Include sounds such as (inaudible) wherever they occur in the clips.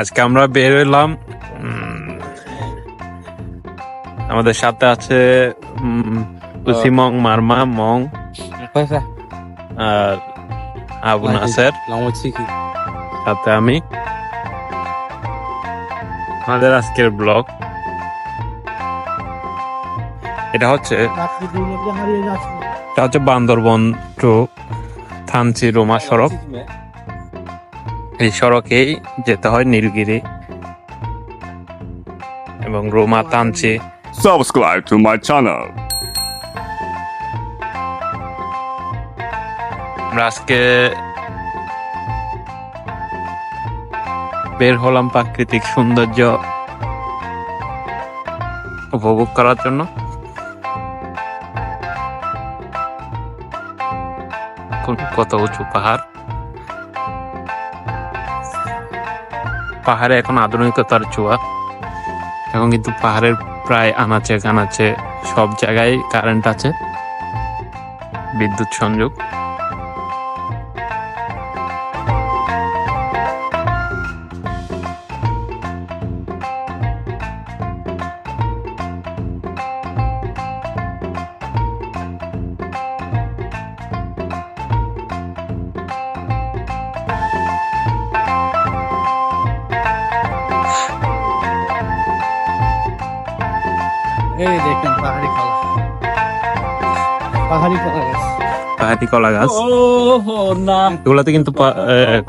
আজকে আমরা বের হইলাম আমাদের সাথে আছে কুসিমং মারমা মং আর আবু নাসের। সাথে আমি। আমাদের আজকের ব্লগ। এটা হচ্ছে এটা হচ্ছে বান্দরবন টু থানচি রোমা সড়ক। এই সড়কেই যেতে হয় নীলগিরি এবং Ruma তানচি subscribe to my channel. আমরা আজকে বের হলাম প্রাকৃতিক সৌন্দর্য উপভোগ করার জন্য। কত উঁচু পাহাড়। পাহাড়ে এখন আধুনিকতার ছোঁয়া এখন কিন্তু পাহাড়ের প্রায় আনাচে কানাচে সব জায়গায় কারেন্ট আছে। বিদ্যুৎ সংযোগ। এই দেখেন পাহাড়ি কলা। পাহাড়ি কলা গাছ। পাহাড়ি কলা গাছ? না। এগুলাতে কিন্তু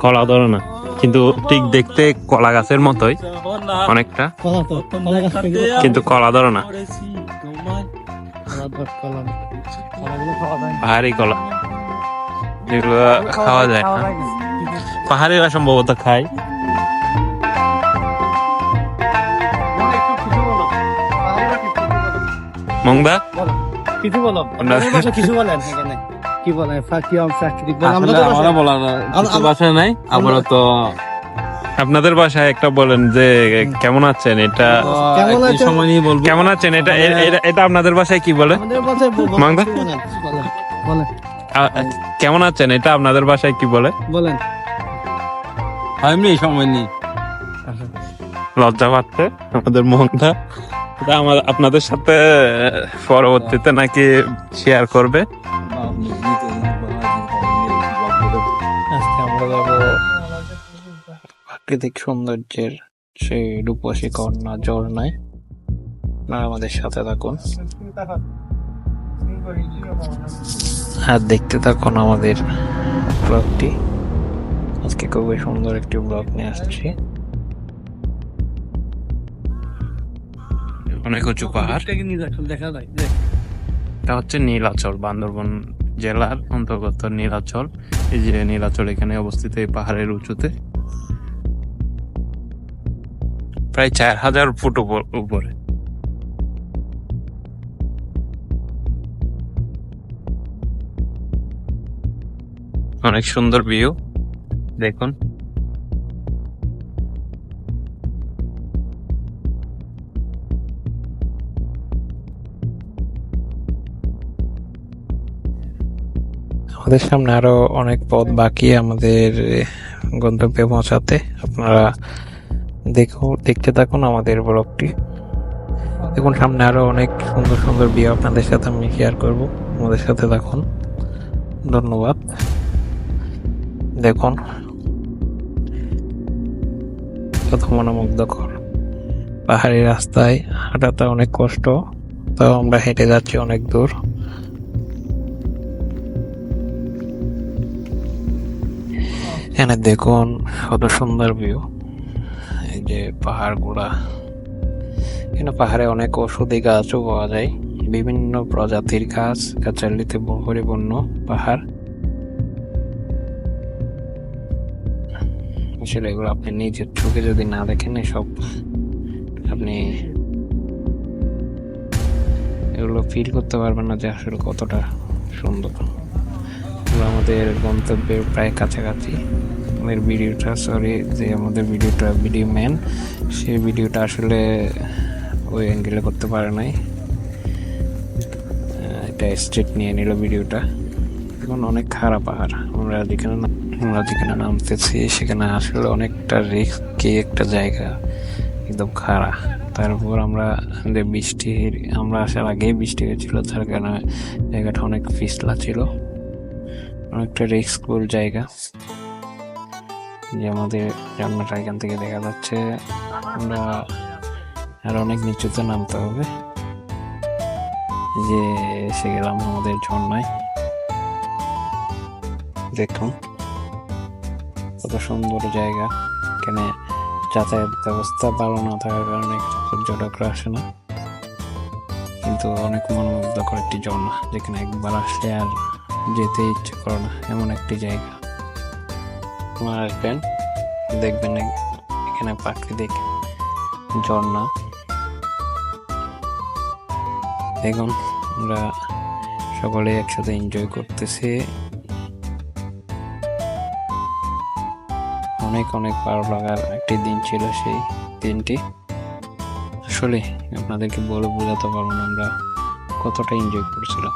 কলা ধরে না। কিন্তু ঠিক দেখতে কলা গাছের মতোই অনেকটা। কিন্তু কলা ধরে না। পাহাড়ি কলা। যেগুলো খাওয়া যায় না। পাহাড়িরা সম্ভবত খায় মংদা কিছু বলো। (laughs) আপনাদের কিছু বলেন কি বলেন? আমরা বলা ভাষায় নাই আমরা তো আপনাদের বাসায় একটা বলেন যে কেমন আছেন? এটা কেমন আছেন? সময় কেমন আছেন? এটা এটা- এটা আপনাদের বাসায় কি বলে? মাংদা? কেমন আছেন? এটা আপনাদের বাসায় কি বলে? বলেন। এমনি সময় নেই লজ্জা পাচ্ছে আমাদের মনটা আমার আপনাদের সাথে পরবর্তীতে নাকি শেয়ার করবে। আজকে আমরা প্রাকৃতিক সৌন্দর্যের সেই রূপসী কন্যা ঝর্ণায়। আপনারা আমাদের সাথে থাকুন। আর দেখতে থাকুন আমাদের ব্লগটি আজকে খুবই সুন্দর একটি ব্লগ নিয়ে আসছি। অনেক উঁচু পাহাড় দেখা যায় এটা হচ্ছে নীলাচল বান্দরবন জেলার অন্তর্গত নীলাচল। এই যে নীলাচল এখানে অবস্থিত এই পাহাড়ের উঁচুতে। প্রায় চার হাজার ফুট উপর- উপরে। অনেক সুন্দর ভিউ দেখুন। আমাদের সামনে আরও অনেক পথ বাকি আমাদের গন্তব্যে পৌঁছাতে। আপনারা দেখো, দেখতে থাকুন আমাদের ব্লগটি। দেখুন, সামনে আরও অনেক সুন্দর সুন্দর বিয়ে আপনাদের সাথে আমি শেয়ার করব। আমাদের সাথে থাকুন। ধন্যবাদ। দেখুন। কত মনোমুগ্ধকর। পাহাড়ি রাস্তায় হাঁটাতে অনেক কষ্ট, তাও আমরা হেঁটে যাচ্ছি অনেক দূর। এখানে দেখুন কত সুন্দর ভিউ এই যে পাহাড়গুলা। এখানে পাহাড়ে অনেক ঔষধি গাছও পাওয়া যায়। বিভিন্ন প্রজাতির গাছ, গাছালিতে পরিপূর্ণ পাহাড়। আসলে এগুলো আপনি নিজের চোখে যদি না দেখেন, এসব আপনি এগুলো ফিল করতে পারবেন না যে আসলে কতটা সুন্দর। এগুলো আমাদের গন্তব্যের প্রায় কাছাকাছি। আমাদের ভিডিওটা সরি যে আমাদের ভিডিওটা ভিডিও ম্যান সেই ভিডিওটা আসলে ওই অ্যাঙ্গেলে করতে পারে নাই। এটা স্ট্রেট নিয়ে নিল ভিডিওটা। এখন অনেক খারাপ পাহাড় আমরা যেখানে আমরা যেখানে নামতেছি, সেখানে আসলে অনেকটা রিস্কি একটা জায়গা। একদম খাড়া। তারপর আমরা যে বৃষ্টির আমরা আসার আগেই বৃষ্টি হয়েছিল, যার কারণে জায়গাটা অনেক পিছলা ছিল। অনেকটা রিস্কফুল জায়গা। যে আমাদের জানলাটা এখান থেকে দেখা যাচ্ছে। আমরা আর অনেক নিচুতে নামতে হবে। যে এসে গেলাম আমাদের ঝর্ণায়। দেখুন কত সুন্দর জায়গা। এখানে যাতায়াত ব্যবস্থা ভালো না থাকার কারণে পর্যটকরা আসে না। কিন্তু অনেক মনোমুগ্ধকর একটি ঝর্ণা, যেখানে একবার আসলে আর যেতে ইচ্ছে করে না এমন একটি জায়গা। আপনারা আসবেন দেখবেন এখানে প্রাকৃতিক ঝর্ণা। দেখুন আমরা সকলে একসাথে এনজয় করতেছি। অনেক অনেক ভালো লাগার একটি দিন ছিল সেই দিনটি। আসলে আপনাদেরকে বলে বোঝাতে পারব না আমরা কতটা এনজয় করছিলাম।